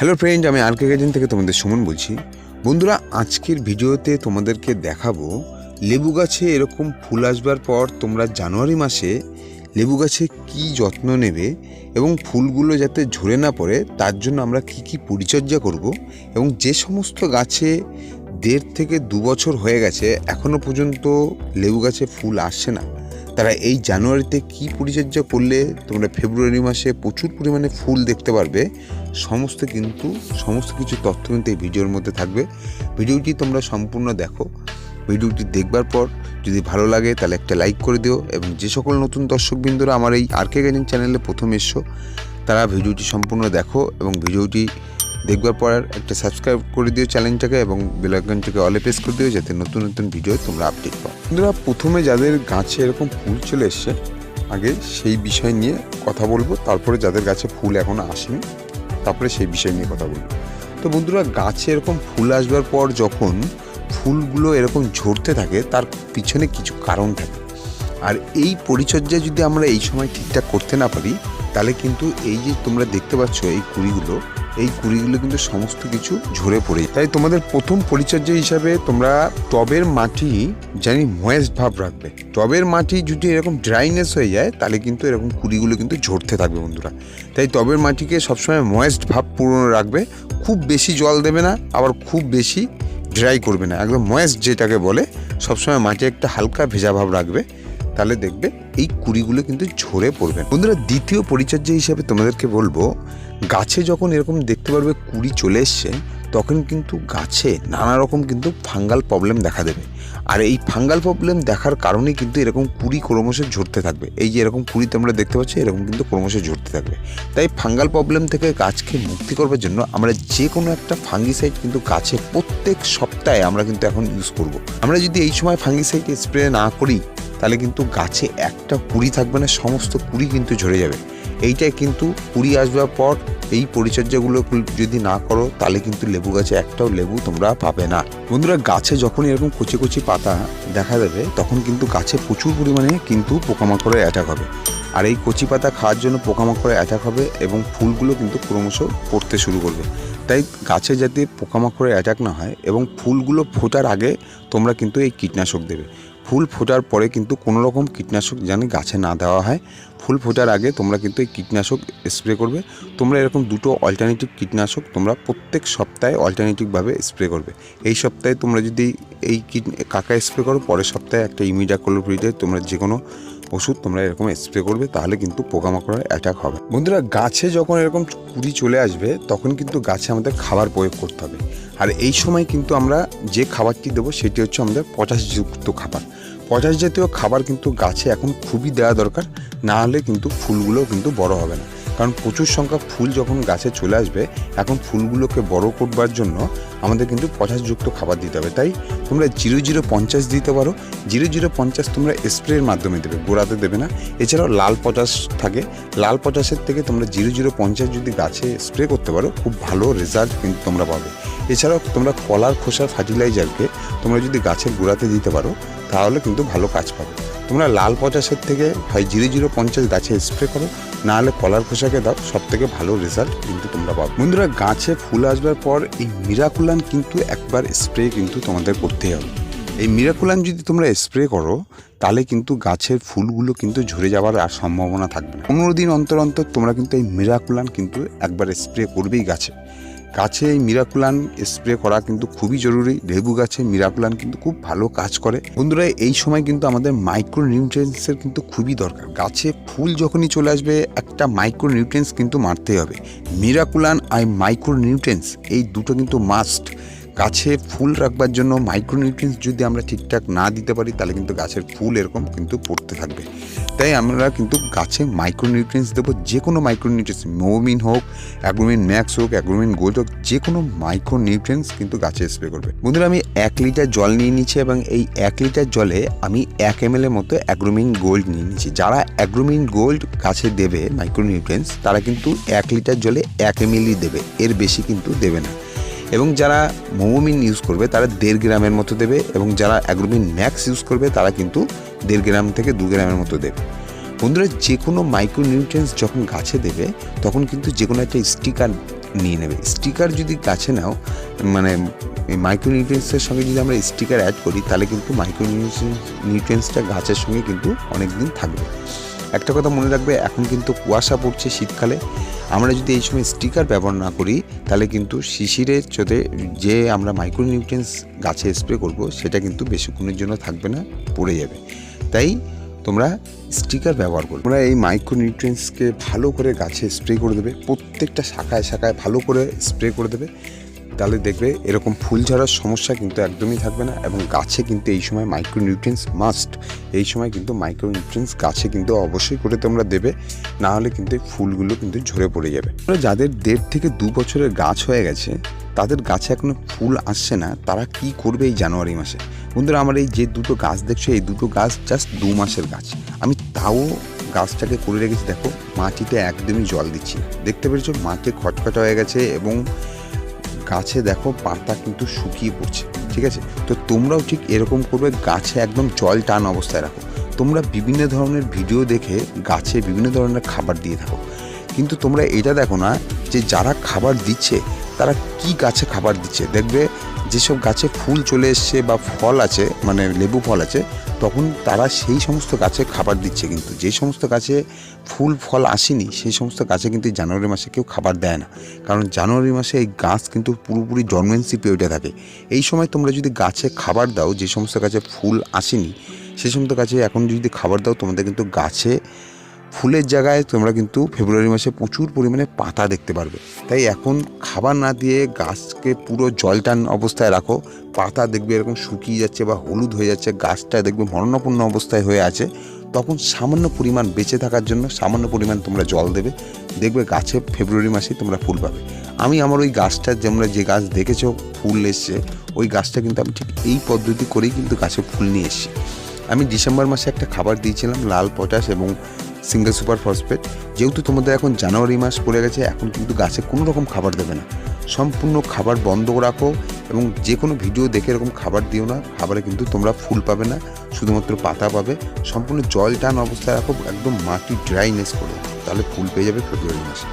Hello friend আমি আর কে থেকে তোমাদের সুমন বলছি। বন্ধুরা, আজকের ভিডিওতে তোমাদেরকে দেখাবো, লেবু গাছে এরকম ফুল আসবার পর তোমরা জানুয়ারি মাসে লেবু গাছে কি যত্ন নেবে এবং ফুলগুলো যাতে ঝরে না পড়ে, তার জন্য আমরা কি কি পরিচর্যা করব এবং যে সমস্ত গাছে দেড় থেকে দু বছর হয়ে গেছে এখনও পর্যন্ত লেবু গাছে ফুল আসছে না। তারা এই জানুয়ারিতে কি পরিচর্যা করলে তোমরা ফেব্রুয়ারি মাসে প্রচুর পরিমাণে ফুল দেখতে পারবে? সমস্ত কিন্তু, সমস্ত কিছু তথ্য কিন্তু এই ভিডিওর মধ্যে থাকবে। ভিডিওটি তোমরা সম্পূর্ণ দেখো। ভিডিওটি দেখবার পর যদি ভালো লাগে তাহলে একটা লাইক করে দিও এবং যে সকল নতুন দর্শকবৃন্দরা আমার এই আর কে গার্জেন চ্যানেলে প্রথম এসো তারা ভিডিওটি সম্পূর্ণ দেখো এবং ভিডিওটি দেখবার পর একটা সাবস্ক্রাইব করে দিও চ্যানেলটাকে এবং বেলাইকনটাকে অলে প্রেস করে দিও যাতে নতুন নতুন ভিডিও তোমরা আপডেট পাও। বন্ধুরা, প্রথমে যাদের গাছে এরকম ফুল চলে এসছে, আগে সেই বিষয় নিয়ে কথা বলব, তারপরে যাদের গাছে ফুল এখনও আসেনি, তারপরে সেই বিষয় নিয়ে কথা বলব। তো বন্ধুরা, গাছে এরকম ফুল আসবার পর যখন ফুলগুলো এরকম ঝরতে থাকে, তার পিছনে কিছু কারণ থাকে। আর এই পরিচর্যা যদি আমরা এই সময় ঠিকঠাক করতে না পারি, তাহলে কিন্তু এই যে তোমরা দেখতে পাচ্ছ এই কুড়িগুলো এই কুড়িগুলো কিন্তু সমস্ত কিছু ঝরে পড়ে তাই তোমাদের প্রথম পরিচর্যা হিসাবে তোমরা টবের মাটি জানি ময়েস্ট ভাব রাখবে। টবের মাটি যদি এরকম ড্রাইনেস হয়ে যায়, তাহলে কিন্তু এরকম কুড়িগুলো কিন্তু ঝরতে থাকবে বন্ধুরা। তাই টবের মাটিকে সবসময় ময়েস্ট ভাব পূর্ণ রাখবে। খুব বেশি জল দেবে না, আবার খুব বেশি ড্রাই করবে না। একদম ময়েস্ট যেটাকে বলে, সবসময় মাটি একটা হালকা ভেজা ভাব রাখবে। তাহলে দেখবে এই কুড়িগুলো কিন্তু ঝরে পড়বে। বন্ধুরা, দ্বিতীয় পরিচর্যা হিসাবে তোমাদেরকে বলব, গাছে যখন এরকম দেখতে পারবে কুড়ি চলে এসছে, তখন কিন্তু গাছে নানা রকম কিন্তু ফাঙ্গাল প্রবলেম দেখা দেবে। আর এই ফাঙ্গাল প্রবলেম দেখার কারণেই কিন্তু এরকম কুড়ি ক্রমশ ঝরতে থাকবে। এই যে এরকম কুড়ি তোমরা দেখতে পাচ্ছ, এরকম কিন্তু ক্রমশ ঝরতে থাকবে। তাই ফাঙ্গাল প্রবলেম থেকে গাছকে মুক্তি করবার জন্য আমরা যে কোনো একটা ফাঙ্গিসাইড কিন্তু গাছে প্রত্যেক সপ্তাহে আমরা কিন্তু এখন ইউজ করব। আমরা যদি এই সময় ফাঙ্গিসাইড স্প্রে না করি তাহলে কিন্তু গাছে একটা কুড়ি থাকবে না, সমস্ত কুড়ি কিন্তু ঝরে যাবে। এইটাই কিন্তু কুড়ি আসবার পর, এই পরিচর্যাগুলো যদি না করো, তাহলে কিন্তু লেবু গাছে একটাও লেবু তোমরা পাবে না। বন্ধুরা, গাছে যখন এরকম কচি কচি পাতা দেখা দেবে, তখন কিন্তু গাছে প্রচুর পরিমাণে কিন্তু পোকামাকড়ের অ্যাটাক হবে। আর এই কচি পাতা খাওয়ার জন্য পোকামাকড়ের অ্যাটাক হবে এবং ফুলগুলো কিন্তু ক্রমশ পড়তে শুরু করবে। তাই গাছে যাতে পোকামাকড়ের অ্যাটাক না হয় এবং ফুলগুলো ফোটার আগে তোমরা কিন্তু এই কীটনাশক দেবে। ফুল ফোটার পরে কিন্তু কোনো রকম কীটনাশক যেন গাছে না দেওয়া হয়। ফুল ফোটার আগে তোমরা কিন্তু এই কীটনাশক স্প্রে করবে। তোমরা এরকম দুটো অল্টারনেটিভ কীটনাশক তোমরা প্রত্যেক সপ্তাহে অল্টারনেটিভভাবে স্প্রে করবে। এই সপ্তাহে তোমরা যদি এই কীট, কাকা স্প্রে করো, পরের সপ্তাহে একটা ইমিডাকলোপ্রিডে তোমরা যে কোনো ওষুধ তোমরা এরকম স্প্রে করবে, তাহলে কিন্তু পোকামাকড়ের অ্যাটাক হবে। বন্ধুরা, গাছে যখন এরকম কুড়ি চলে আসবে, তখন কিন্তু গাছে আমাদের খাবার প্রয়োগ করতে হবে। আর এই সময় কিন্তু আমরা যে খাবারটি দেবো সেটি হচ্ছে আমাদের পটাশযুক্ত খাবার। পটাশ জাতীয় খাবার কিন্তু গাছে এখন খুবই দেওয়া দরকার, না হলে কিন্তু ফুলগুলো কিন্তু বড় হবে না। কারণ প্রচুর সংখ্যক ফুল যখন গাছে চলে আসবে, এখন ফুলগুলোকে বড় করবার জন্য আমাদের কিন্তু পটাশযুক্ত খাবার দিতে হবে। তাই তোমরা জিরো জিরো পঞ্চাশ দিতে পারো, জিরো জিরো পঞ্চাশ তোমরা স্প্রের মাধ্যমে দেবে, গোড়াতে দেবে না। এছাড়াও লাল পটাশ থাকে, লাল পটাশের থেকে তোমরা জিরো জিরো পঞ্চাশ যদি গাছে স্প্রে করতে পারো, খুব ভালো রেজাল্ট কিন্তু তোমরা পাবে। এছাড়াও তোমরা কলার খোসার ফার্টিলাইজারকে তোমরা যদি গাছের গোড়াতে দিতে পারো, তাহলে কিন্তু ভালো কাজ পাবে। তোমরা লাল পটাশের থেকে হয় জিরো জিরো পঞ্চাশ গাছে স্প্রে করো না হলে কলার খোসাকে দাও সব থেকে ভালো রেজাল্ট কিন্তু তোমরা পাবে। বন্ধুরা, গাছে ফুল আসবার পর এই মিরাকুলান কিন্তু একবার স্প্রে কিন্তু তোমাদের করতেই হবে। এই মিরাকুলান যদি তোমরা স্প্রে করো, তাহলে কিন্তু গাছের ফুলগুলো কিন্তু ঝরে যাওয়ার আর সম্ভাবনা থাকবে না। পনেরো দিন অন্তর অন্তর তোমরা কিন্তু এই মিরাকুলান কিন্তু একবার স্প্রে করবেই গাছে। গাছে এই মিরাকুলান স্প্রে করা কিন্তু খুবই জরুরি। লেবু গাছে মিরাকুলান কিন্তু খুব ভালো কাজ করে। বন্ধুরা, এই সময় কিন্তু আমাদের মাইক্রো নিউট্রিয়েন্টসের কিন্তু খুবই দরকার। গাছে ফুল যখনই চলে আসবে, একটা মাইক্রো নিউট্রিয়েন্টস কিন্তু মারতেই হবে। মিরাকুলান আর মাইক্রো নিউট্রিয়েন্টস এই দুটো কিন্তু মাস্ট গাছে ফুল রাখবার জন্য মাইক্রোনিউট্রিয়েন্টস যদি আমরা ঠিকঠাক না দিতে পারি, তাহলে কিন্তু গাছের ফুল এরকম কিন্তু পড়তে থাকবে। তাই আমরা কিন্তু গাছে মাইক্রোনিউট্রিয়েন্টস দেবো যে কোনো মাইক্রোনিউট্রিয়েন্টস মোমিন হোক অ্যাগ্রোমিন ম্যাক্স হোক অ্যাগ্রোমিন গোল্ড হোক যে কোনো মাইক্রোনিউট্রিয়েন্টস কিন্তু গাছে স্প্রে করবে। বন্ধুরা, আমি এক লিটার জল নিয়ে নিচ্ছি এবং এই এক লিটার জলে আমি এক এম এর মতো অ্যাগ্রোমিন গোল্ড নিয়ে নিচ্ছি। যারা অ্যাগ্রোমিন গোল্ড গাছে দেবে মাইক্রোনিউট্রিয়েন্টস তারা কিন্তু এক লিটার জলে এক এম দেবে, এর বেশি কিন্তু দেবে না। এবং যারা মোমোমিন ইউজ করবে, তারা দেড় গ্রামের মতো দেবে এবং যারা অ্যাগ্রোমিন ম্যাক্স ইউজ করবে, তারা কিন্তু দেড় গ্রাম থেকে দু গ্রামের মতো দেবে। বন্ধুরা যে কোনো মাইক্রোনিউট্রিয়েন্টস যখন গাছে দেবে, তখন কিন্তু যে কোনো একটা স্টিকার নিয়ে নেবে। স্টিকার যদি গাছে নাও মানে মাইক্রো নিউট্রিয়েন্টসের সঙ্গে যদি আমরা স্টিকার অ্যাড করি, তাহলে কিন্তু মাইক্রো নিউট্রিয়েন্টসটা গাছের সঙ্গে কিন্তু অনেক দিন থাকবে। একটা কথা মনে রাখবে, এখন কিন্তু কুয়াশা পড়ছে শীতকালে। আমরা যদি এই সময় স্টিকার ব্যবহার না করি, তাহলে কিন্তু শিশিরের চোদে যে আমরা মাইক্রো নিউট্রিয়েন্টস গাছে স্প্রে করব, সেটা কিন্তু বেশিক্ষণের জন্য থাকবে না, পড়ে যাবে। তাই তোমরা স্টিকার ব্যবহার করবে তোমরা এই মাইক্রো নিউট্রিয়েন্টসকে ভালো করে গাছে স্প্রে করে দেবে, প্রত্যেকটা শাখায় শাখায় ভালো করে স্প্রে করে দেবে। তাহলে দেখবে এরকম ফুল ঝরার সমস্যা কিন্তু একদমই থাকবে না এবং গাছে কিন্তু এই সময় মাইক্রো নিউট্রিয়েন্টস মাস্ট এই সময় কিন্তু মাইক্রো নিউট্রিয়েন্টস গাছে কিন্তু অবশ্যই করে তোমরা দেবে, না হলে কিন্তু ফুলগুলো কিন্তু ঝরে পড়ে যাবে। যাদের দেড় থেকে দু বছরের গাছ হয়ে গেছে, তাদের গাছে এখনও ফুল আসছে না, তারা কি করবে এই জানুয়ারি মাসে? বন্ধুরা, আমার এই যে দুটো গাছ দেখছ, এই দুটো গাছ জাস্ট দু মাসের গাছ। আমি তাও গাছটাকে করে রেখেছি, দেখো, মাটিতে একদমই জল দিচ্ছি দেখতে পেরেছ, মাটি খটখটা হয়ে গেছে এবং গাছে দেখো পাতা কিন্তু শুকিয়ে পড়ছে, ঠিক আছে? তো তোমরাও ঠিক এরকম করবে, গাছে একদম জল টান অবস্থায় রাখো। তোমরা বিভিন্ন ধরনের ভিডিও দেখে গাছে বিভিন্ন ধরনের খাবার দিয়ে থাকো। কিন্তু তোমরা এটা দেখো না যে যারা খাবার দিচ্ছে, তারা কি গাছে খাবার দিচ্ছে? দেখবে যেসব গাছে ফুল চলে এসছে বা ফল আছে মানে লেবু ফল আছে, তখন তারা সেই সমস্ত গাছে খাবার দিচ্ছে কিন্তু। যে সমস্ত গাছে ফুল, ফল আসেনি, সেই সমস্ত গাছে কিন্তু জানুয়ারি মাসে কেউ খাবার দেয় না। কারণ জানুয়ারি মাসে এই গাছ কিন্তু পুরোপুরি জন্মেন্সি পিরিয়ডে থাকে। এই সময় তোমরা যদি গাছে খাবার দাও, যে সমস্ত গাছে ফুল আসেনি সেই সমস্ত গাছে এখন যদি খাবার দাও, তোমাদের কিন্তু গাছে ফুলের জায়গায় তোমরা কিন্তু ফেব্রুয়ারি মাসে প্রচুর পরিমাণে পাতা দেখতে পারবে। তাই এখন খাবার না দিয়ে গাছকে পুরো জলটান অবস্থায় রাখো। পাতা দেখবে এরকম শুকিয়ে যাচ্ছে বা হলুদ হয়ে যাচ্ছে, গাছটা দেখবে মরণাপন্ন অবস্থায় হয়ে আছে। তখন সামান্য পরিমাণ বেঁচে থাকার জন্য সামান্য পরিমাণ তোমরা জল দেবে। দেখবে গাছে ফেব্রুয়ারি মাসে তোমরা ফুল পাবে। আমি আমার ওই গাছটা তোমরা যে গাছ দেখেছ, ফুল এসছে, ওই গাছটা কিন্তু আমি ঠিক এই পদ্ধতি করেই কিন্তু গাছে ফুল নিয়ে এসেছি। আমি ডিসেম্বর মাসে একটা খাবার দিয়েছিলাম, লাল পটাশ এবং সিঙ্গেল সুপার ফসফেট যেহেতু তোমাদের এখন জানুয়ারি মাস পড়ে গেছে, এখন কিন্তু গাছে কোনো রকম খাবার দেবে না। সম্পূর্ণ খাবার বন্ধ রাখো এবং যে কোনো ভিডিও দেখে এরকম খাবার দিও না। খাবারে কিন্তু তোমরা ফুল পাবে না, শুধুমাত্র পাতা পাবে। সম্পূর্ণ জল টান অবস্থায় রাখো, একদম মাটি ড্রাইনেস করে। তাহলে ফুল পেয়ে যাবে ফেব্রুয়ারি মাসে।